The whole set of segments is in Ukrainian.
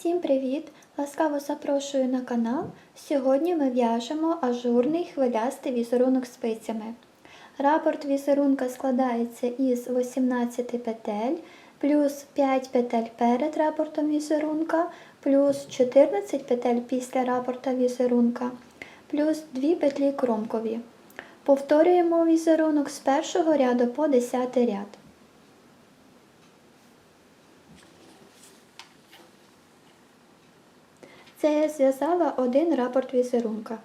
Всім привіт! Ласкаво запрошую на канал. Сьогодні ми в'яжемо ажурний хвилястий візерунок спицями. Рапорт візерунка складається із 18 петель, плюс 5 петель перед рапортом візерунка, плюс 14 петель після рапорта візерунка, плюс 2 петлі кромкові. Повторюємо візерунок з першого ряду по 10 ряд. Це я зв'язала один рапорт візерунка.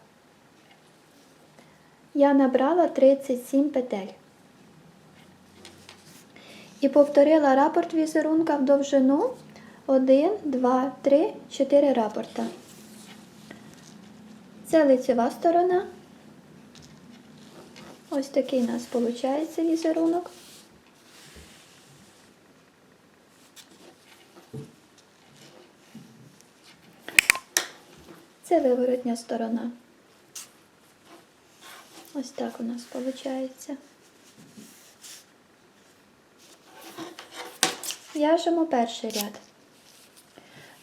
Я набрала 37 петель. І повторила рапорт візерунка в довжину 1, 2, 3, 4 рапорта. Це лицева сторона. Ось такий у нас виходить візерунок. Це виворотня сторона. Ось так у нас виходить. В'яжемо перший ряд.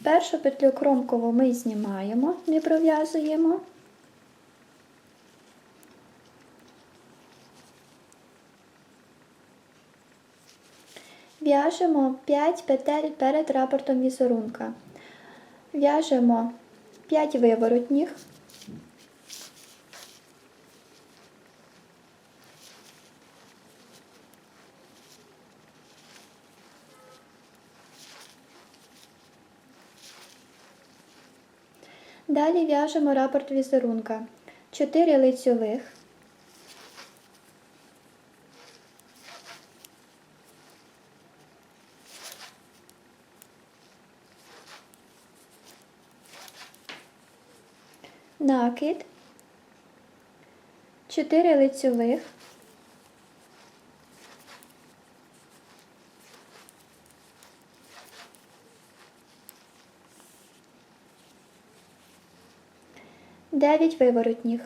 Першу петлю кромкову ми знімаємо, не пров'язуємо. В'яжемо 5 петель перед рапортом візерунка. В'яжемо 5 виворотніх. Далі в'яжемо рапорт візерунка. 4 лицьових. Накид, 4 лицьових, дев'ять виворотніх.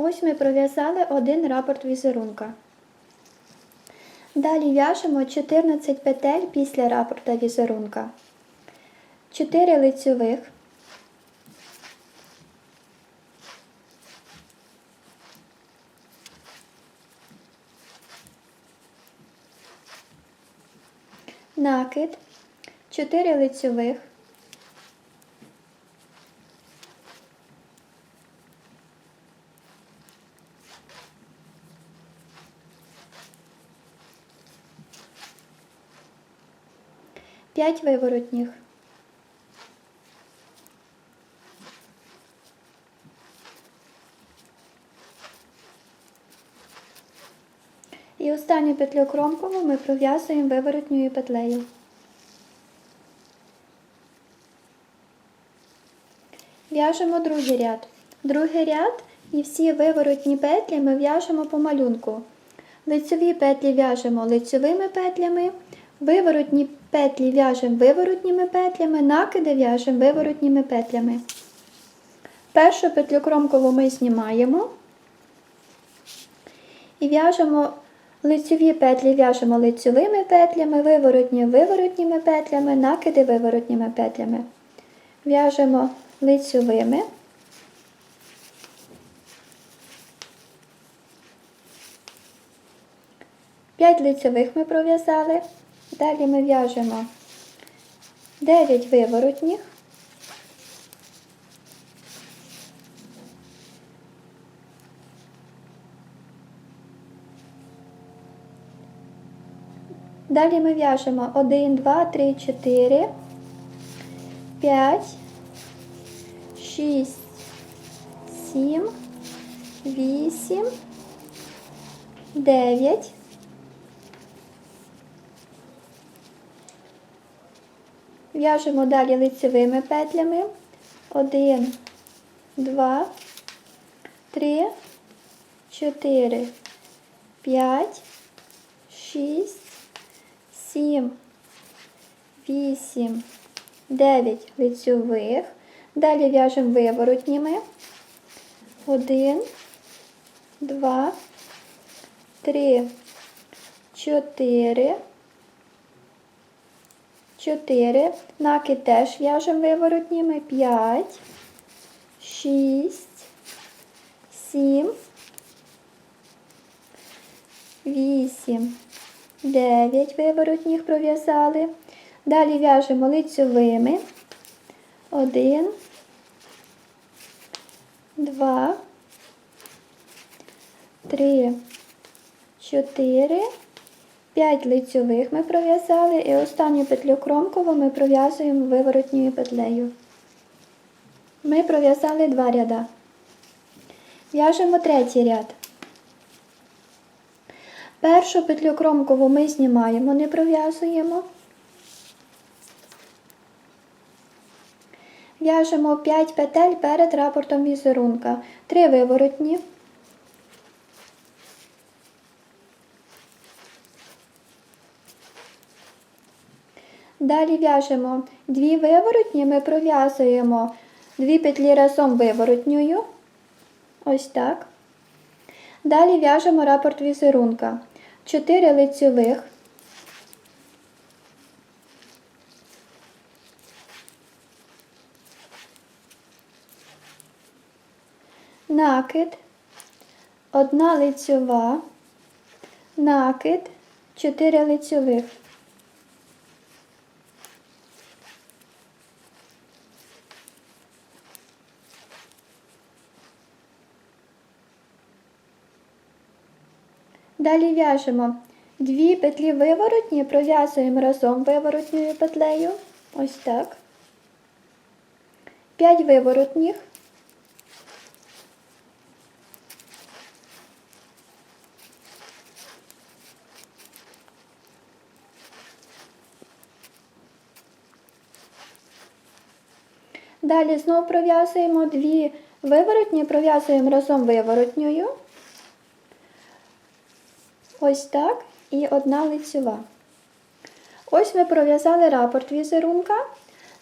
Ось ми пров'язали один рапорт візерунка. Далі в'яжемо 14 петель після рапорта візерунка. 4 лицьових. Накид, 4 лицьових. П'ять виворотніх. І останню петлю кромкову ми пров'язуємо виворотньою петлею. В'яжемо другий ряд. Другий ряд і всі виворотні петлі ми в'яжемо по малюнку. Лицьові петлі в'яжемо лицьовими петлями, виворотні петлі в'яжемо виворотніми петлями, накиди в'яжемо виворотніми петлями. Першу петлю кромкову ми знімаємо і в'яжемо лицьові петлі в'яжемо лицьовими петлями, виворотні виворотніми петлями, накиди виворотніми петлями. В'яжемо лицьовими. П'ять лицьових ми пров'язали. Далі ми в'яжемо 9 виворотніх. Далі ми в'яжемо 1, 2, 3, 4, 5, 6, 7, 8, 9, В'яжемо далі лицевими петлями. 1, 2, 3, 4, 5, 6, сім, вісім, дев'ять лицьових. Далі в'яжемо виворотніми. Один, два, три, чотири. Чотири. Накид теж в'яжемо виворотніми. П'ять, шість, сім, вісім, дев'ять виворотніх пров'язали. Далі в'яжемо лицьовими. Один, два, три, чотири, п'ять лицьових ми пров'язали і останню петлю кромкову ми пров'язуємо виворотньою петлею. Ми пров'язали два ряда. В'яжемо третій ряд. Першу петлю кромкову ми знімаємо, не пров'язуємо. В'яжемо 5 петель перед рапортом візерунка. 3 виворотні. Далі в'яжемо 2 виворотні, ми пров'язуємо 2 петлі разом виворотньою. Ось так. Далі в'яжемо рапорт візерунка. 4 лицьових. накид, одна лицьова, накид, 4 лицьових. Далі в'яжемо дві петлі виворотні, пров'язуємо разом виворотньою петлею. Ось так. 5 виворотніх. Далі знову пров'язуємо дві виворотні, пров'язуємо разом виворотньою. Ось так. І одна лицьова. Ось ми пров'язали рапорт візерунка.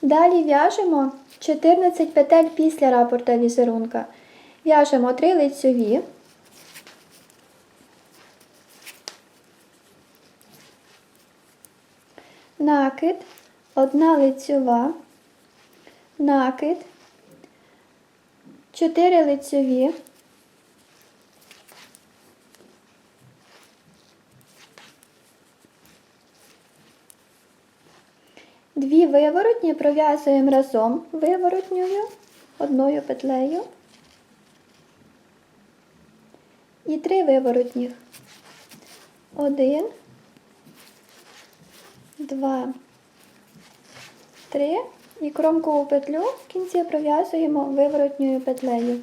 Далі в'яжемо 14 петель після рапорта візерунка. В'яжемо 3 лицьові. Накид, одна лицьова накид, 4 лицьові, дві виворотні пров'язуємо разом виворотньою одною петлею і три виворотніх. Один, два, три. І кромкову петлю в кінці пров'язуємо виворотньою петлею.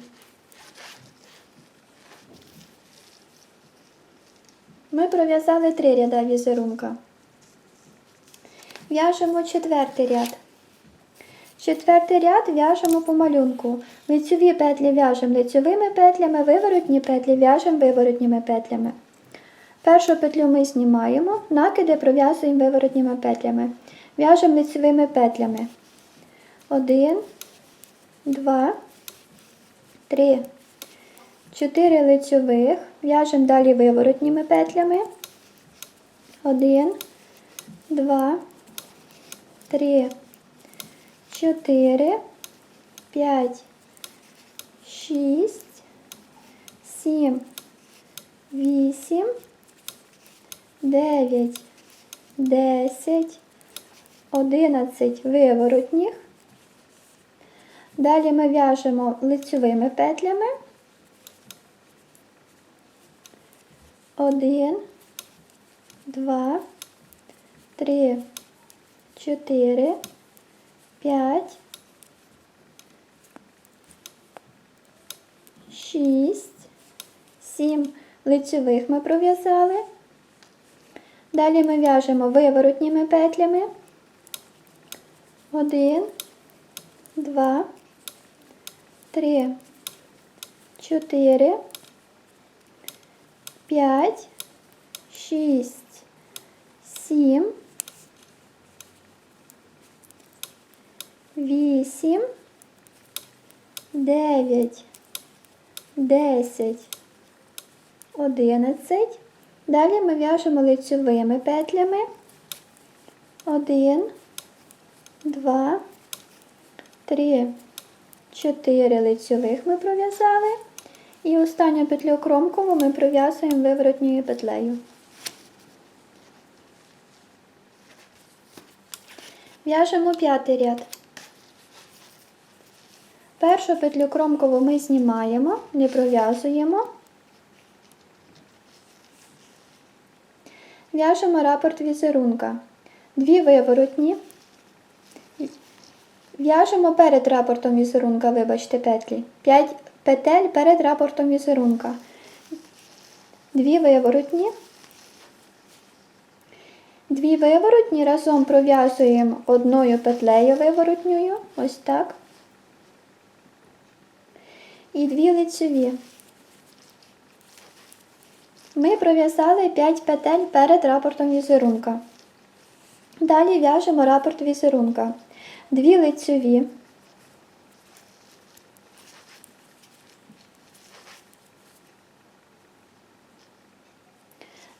Ми пров'язали три ряда візерунка. В'яжемо четвертий ряд. Четвертий ряд в'яжемо по малюнку. Лицьові петлі в'яжемо лицьовими петлями, виворотні петлі в'яжемо виворотніми петлями. Першу петлю ми знімаємо, накиди пров'язуємо виворотніми петлями. В'яжемо лицьовими петлями. Один, два, три, чотири лицьових. В'яжемо далі виворотніми петлями. Один, два, три, чотири, п'ять, шість, сім, вісім, дев'ять, десять, одинадцять виворотніх. Далі ми в'яжемо лицьовими петлями. Один, два, три, чотири, п'ять, шість, сім лицьових ми пров'язали. Далі ми в'яжемо виворотніми петлями. Один, два, три, чотири, п'ять, шість, сім, вісім, дев'ять, десять, одинадцять. Далі ми в'яжемо лицьовими петлями. Один, два, три, чотири лицьових ми пров'язали. І останню петлю кромкову ми пров'язуємо виворотньою петлею. В'яжемо п'ятий ряд. Першу петлю кромкову ми знімаємо, не пров'язуємо. В'яжемо рапорт візерунка. Дві виворотні. В'яжемо перед рапортом візерунка, вибачте, петлі. 5 петель перед рапортом візерунка. Дві виворотні. Дві виворотні разом пров'язуємо одною петлею виворотньою, ось так. І дві лицеві. Ми пров'язали 5 петель перед рапортом візерунка. Далі в'яжемо рапорт візерунка. Дві лицеві.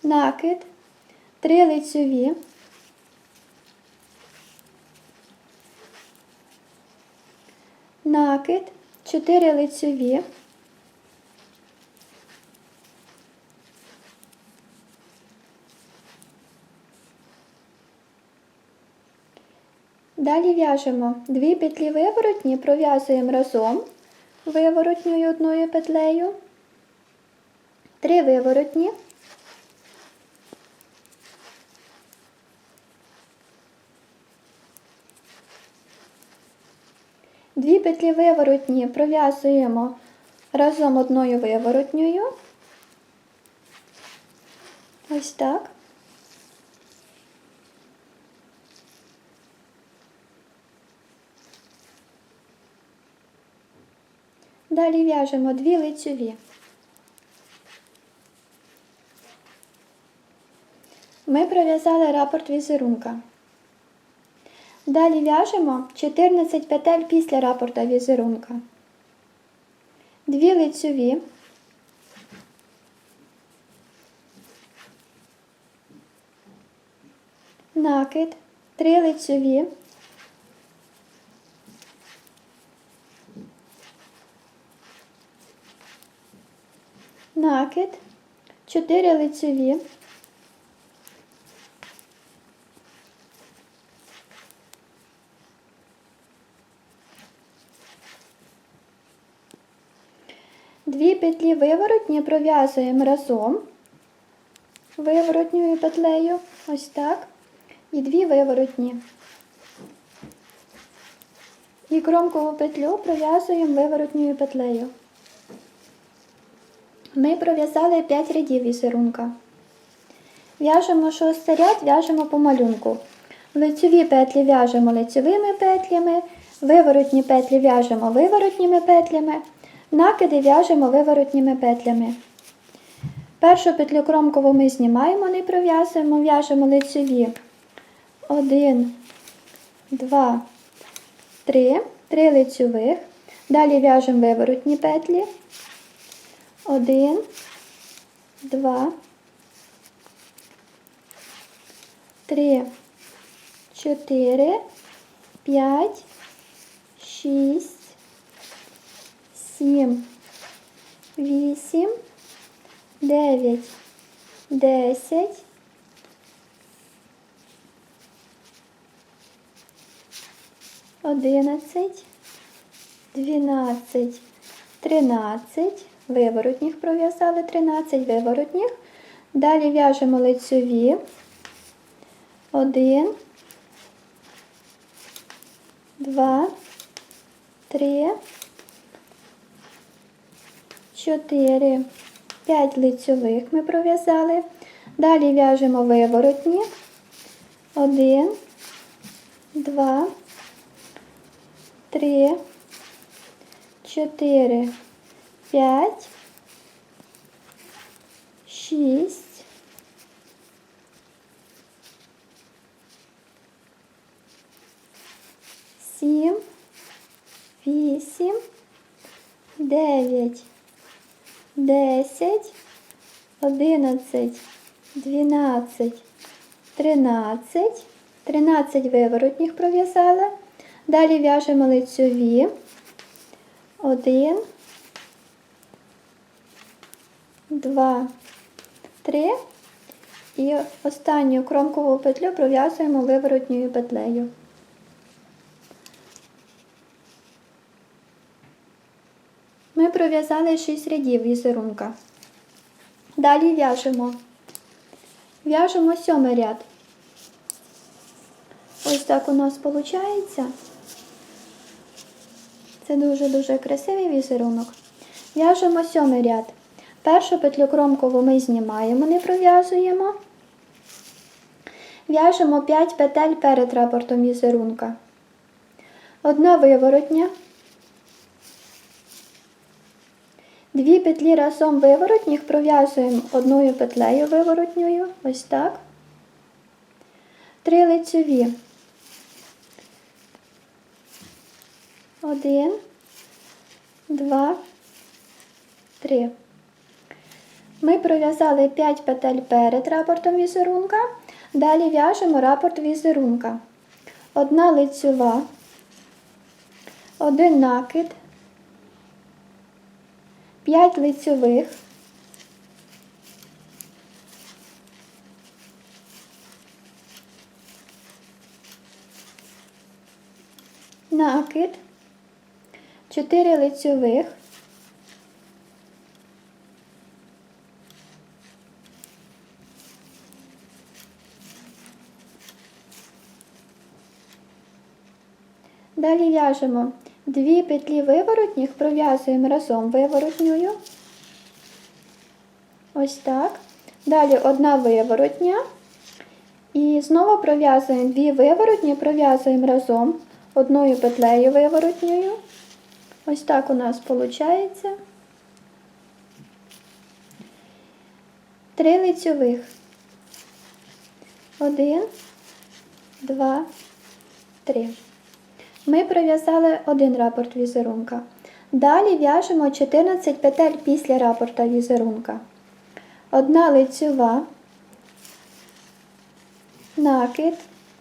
Накид, три лицеві. Накид, чотири лицеві. Далі в'яжемо дві петлі виворотні, пров'язуємо разом виворотньою одною петлею, три виворотні, дві петлі виворотні пров'язуємо разом одною виворотньою. Ось так. Далі в'яжемо дві лицеві. Ми пров'язали рапорт візерунка. Далі в'яжемо 14 петель після рапорта візерунка. Дві лицеві. Накид, три лицеві. накид, 4 лицеві, Дві петлі виворотні пров'язуємо разом виворотньою петлею, ось так, і дві виворотні. І кромкову петлю пров'язуємо виворотньою петлею. Ми пров'язали 5 рядів візерунка. В'яжемо шостий ряд, в'яжемо по малюнку. Лицеві петлі в'яжемо лицевими петлями, виворотні петлі в'яжемо виворотніми петлями, накиди в'яжемо виворотніми петлями. Першу петлю кромкову ми знімаємо, не пров'язуємо, в'яжемо лицеві 1, 2, 3, 3 лицевих. Далі в'яжемо виворотні петлі. Один, два, три, чотири, п'ять, шість, сім, вісім, дев'ять, десять. Одинадцять, дванадцять, тринадцять. Виворотніх пров'язали 13 виворотніх. Далі в'яжемо лицьові. 1, 2, 3, 4, 5 лицьових ми пров'язали. Далі в'яжемо виворотні. 1, 2, 3, 4, п'ять, шість, сім, вісім, дев'ять, десять, одинадцять, дванадцять, тринадцять. Тринадцять виворотніх пров'язали. Далі в'яжемо лицьові. Один, два, три. І останню кромкову петлю пров'язуємо виворотньою петлею. Ми пров'язали 6 рядів візерунка. Далі в'яжемо. В'яжемо сьомий ряд. Ось так у нас виходить. Це дуже-дуже красивий візерунок. В'яжемо сьомий ряд. Першу петлю кромкову ми знімаємо, не пров'язуємо. В'яжемо 5 петель перед рапортом візерунка. Одна виворотня. Дві петлі разом виворотніх пров'язуємо одною петлею виворотньою. Ось так. Три лицьові. Один, два, три. Ми пров'язали 5 петель перед рапортом візерунка. Далі в'яжемо рапорт візерунка. Одна лицьова, один накид, 5 лицьових, накид, 4 лицьових, Далі в'яжемо дві петлі виворотніх, пров'язуємо разом виворотньою. Ось так. Далі одна виворотня. І знову пров'язуємо дві виворотні, пров'язуємо разом одною петлею виворотньою. Ось так у нас виходить. Три лицьових. Один, два, три. Ми пров'язали один рапорт візерунка. Далі в'яжемо 14 петель після рапорта візерунка. Одна лицьова, накид,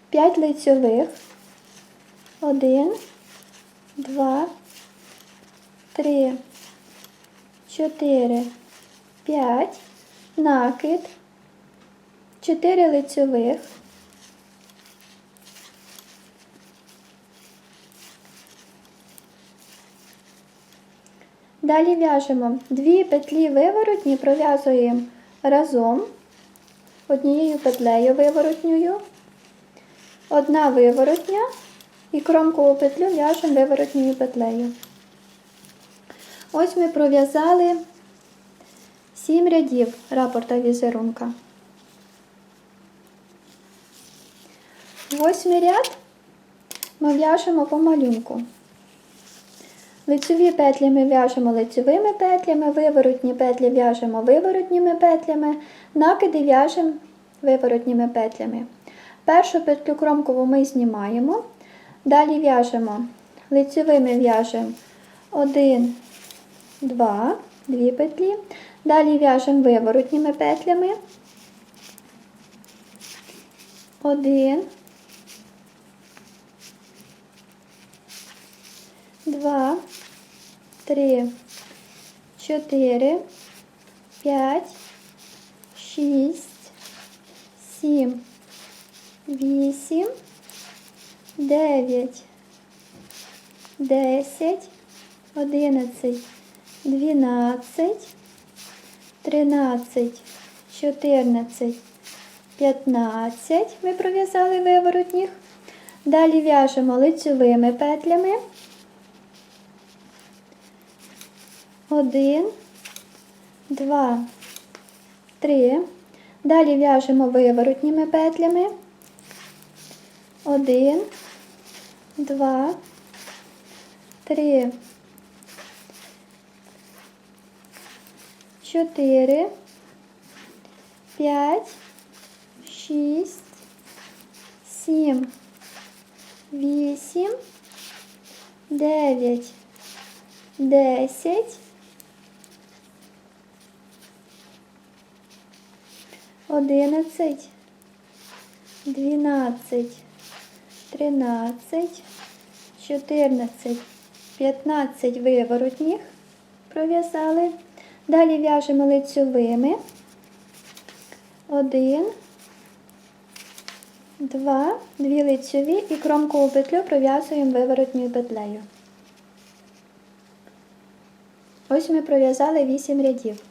5 лицьових, 1, 2, 3, 4, 5, накид, 4 лицьових, Далі в'яжемо дві петлі виворотні, пров'язуємо разом однією петлею виворотньою, одна виворотня і кромкову петлю в'яжемо виворотньою петлею. Ось ми пров'язали 7 рядів рапорта візерунка. Восьмий ряд ми в'яжемо по малюнку. Лицеві петлі ми в'яжемо лицевими петлями, виворотні петлі в'яжемо виворотніми петлями, накиди в'яжемо виворотніми петлями. Першу петлю кромкову ми знімаємо, далі в'яжемо лицевими в'яжемо 1, 2, 2 петлі, далі в'яжемо виворотніми петлями. 1, 2, 3, 4, 5, 6, 7, 8, 9, 10, 11, 12, 13, 14, 15. Ми пров'язали виворотніх. Далі в'яжемо лицевими петлями. Один, два, три. Далі в'яжемо виворотніми петлями. Один, два, три, чотири, п'ять, шість, сім, вісім, дев'ять, десять, одинадцять, дванадцять, тринадцять, чотирнадцять, п'ятнадцять виворотніх пров'язали. Далі в'яжемо лицьовими. Один, два, дві лицьові і кромкову петлю пров'язуємо виворотньою петлею. Ось ми пров'язали 8 рядів.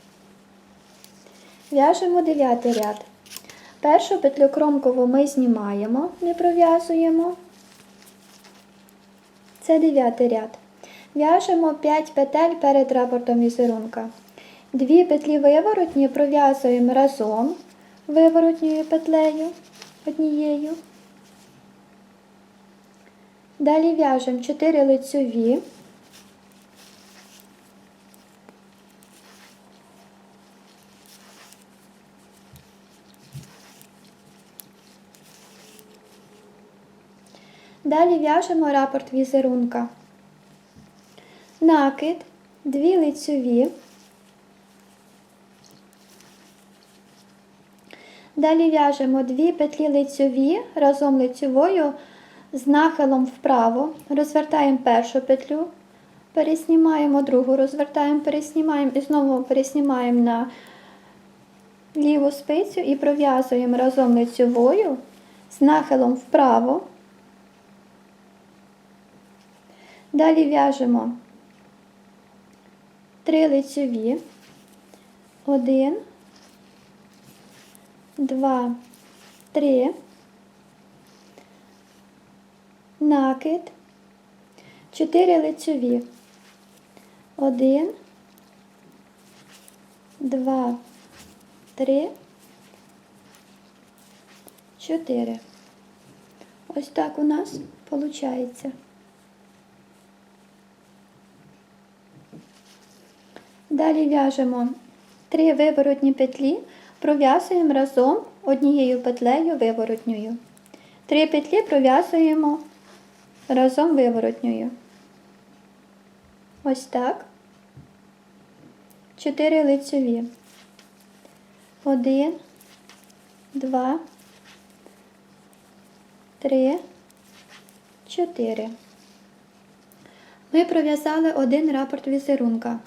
В'яжемо 9 ряд. Першу петлю кромкову ми знімаємо, не пров'язуємо. Це 9 ряд. В'яжемо 5 петель перед рапортом візерунка. Дві петлі виворотні пров'язуємо разом виворотньою петлею однією. Далі в'яжемо 4 лицьові. Далі в'яжемо рапорт візерунка. Накид, дві лицьові. Далі в'яжемо дві петлі лицьові разом лицьовою з нахилом вправо. Розвертаємо першу петлю, переснімаємо другу, розвертаємо, переснімаємо і знову переснімаємо на ліву спицю і пров'язуємо разом лицьовою з нахилом вправо. Далі в'яжемо три лицьові, один, два, три, накид, чотири лицьові, один, два, три, чотири. Ось так у нас виходить. Далі в'яжемо три виворотні петлі, пров'язуємо разом однією петлею виворотньою. Три петлі пров'язуємо разом виворотньою. Ось так. Чотири лицьові. Один, два, три, чотири. Ми пров'язали один рапорт візерунка.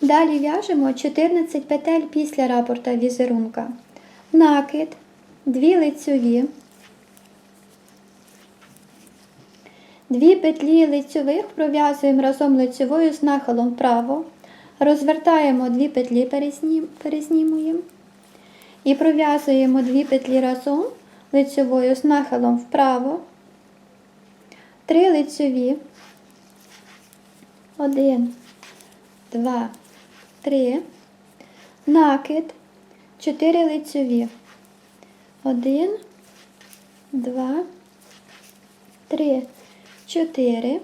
Далі в'яжемо 14 петель після рапорта візерунка. Накид, дві лицьові, дві петлі лицьових пров'язуємо разом лицьовою з нахилом вправо, розвертаємо дві петлі, перезнімуємо і пров'язуємо дві петлі разом лицьовою з нахилом вправо, три лицьові, один, два, три, накид, чотири лицьові. Один, два, три, чотири.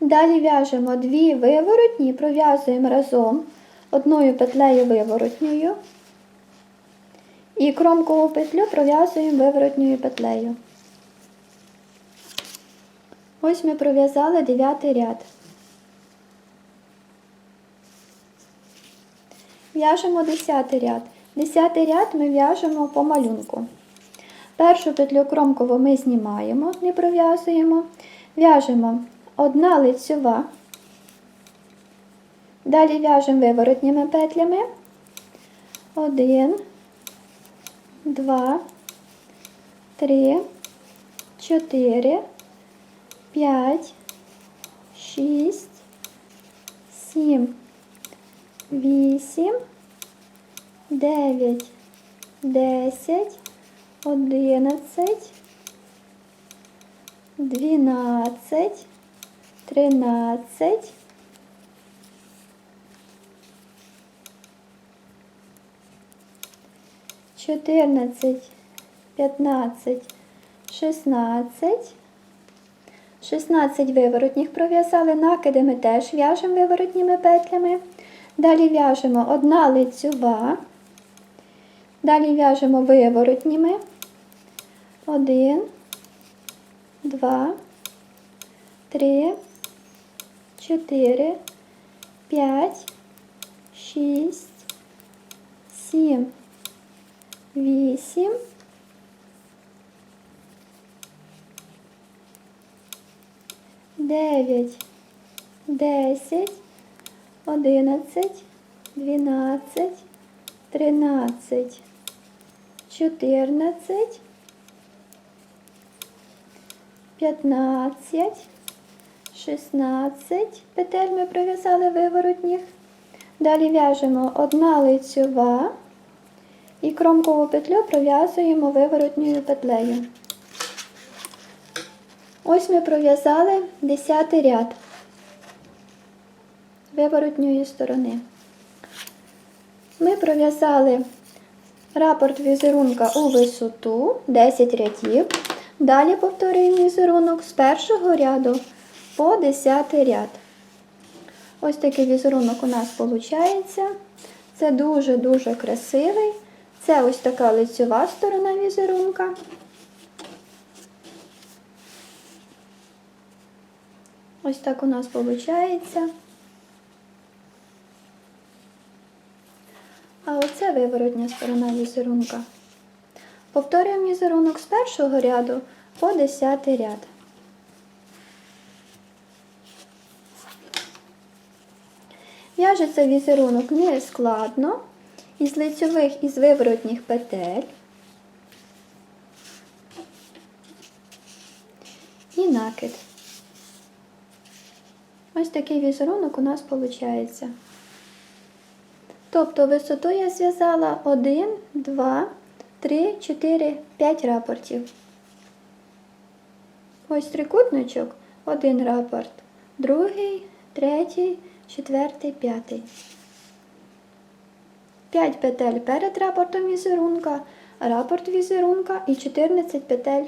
Далі в'яжемо дві виворотні, пров'язуємо разом одною петлею виворотньою і кромкову петлю пров'язуємо виворотньою петлею. Ось ми пров'язали дев'ятий ряд. В'яжемо десятий ряд. Десятий ряд ми в'яжемо по малюнку. Першу петлю кромкову ми знімаємо, не пров'язуємо. В'яжемо одна лицьова. Далі в'яжемо виворотніми петлями. Один, два, три, чотири, п'ять, шість, сім, вісім, дев'ять, десять, одинадцять, дванадцять, тринадцять, чотирнадцять, п'ятнадцять, шістнадцять. 16 виворотніх пров'язали, накиди ми теж в'яжемо виворотніми петлями. Далі в'яжемо одна лицьова. Далі в'яжемо виворотніми. Один, два, три, чотири, п'ять, шість, сім, вісім. Дев'ять, десять, одинадцять, дванадцять, тринадцять, чотирнадцять, п'ятнадцять, шістнадцять петель ми пров'язали виворотніх. Далі в'яжемо одна лицьова і кромкову петлю пров'язуємо виворотньою петлею. Ось ми пров'язали 10 ряд виворотньої сторони. Ми пров'язали рапорт візерунка у висоту 10 рядів. Далі повторюємо візерунок з першого ряду по 10 ряд. Ось такий візерунок у нас виходить. Це дуже-дуже красивий. Це ось така лицьова сторона візерунка. Ось так у нас виходить. А оце виворотня сторона візерунка. Повторюємо візерунок з першого ряду по 10 ряд. В'яжеться візерунок не складно, із лицьових і з виворотніх петель. І накид. Ось такий візерунок у нас виходить. Тобто висоту я зв'язала 1, 2, 3, 4, 5 рапортів. Ось трикутничок, один рапорт, другий, третій, четвертий, п'ятий. 5 петель перед рапортом візерунка, рапорт візерунка і 14 петель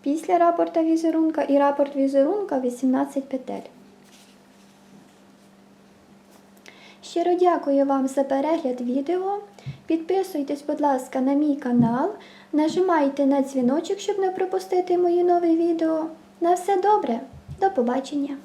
Після рапорта візерунка і рапорт візерунка 18 петель. Щиро дякую вам за перегляд відео. Підписуйтесь, будь ласка, на мій канал. Нажимайте на дзвіночок, щоб не пропустити мої нові відео. На все добре. До побачення!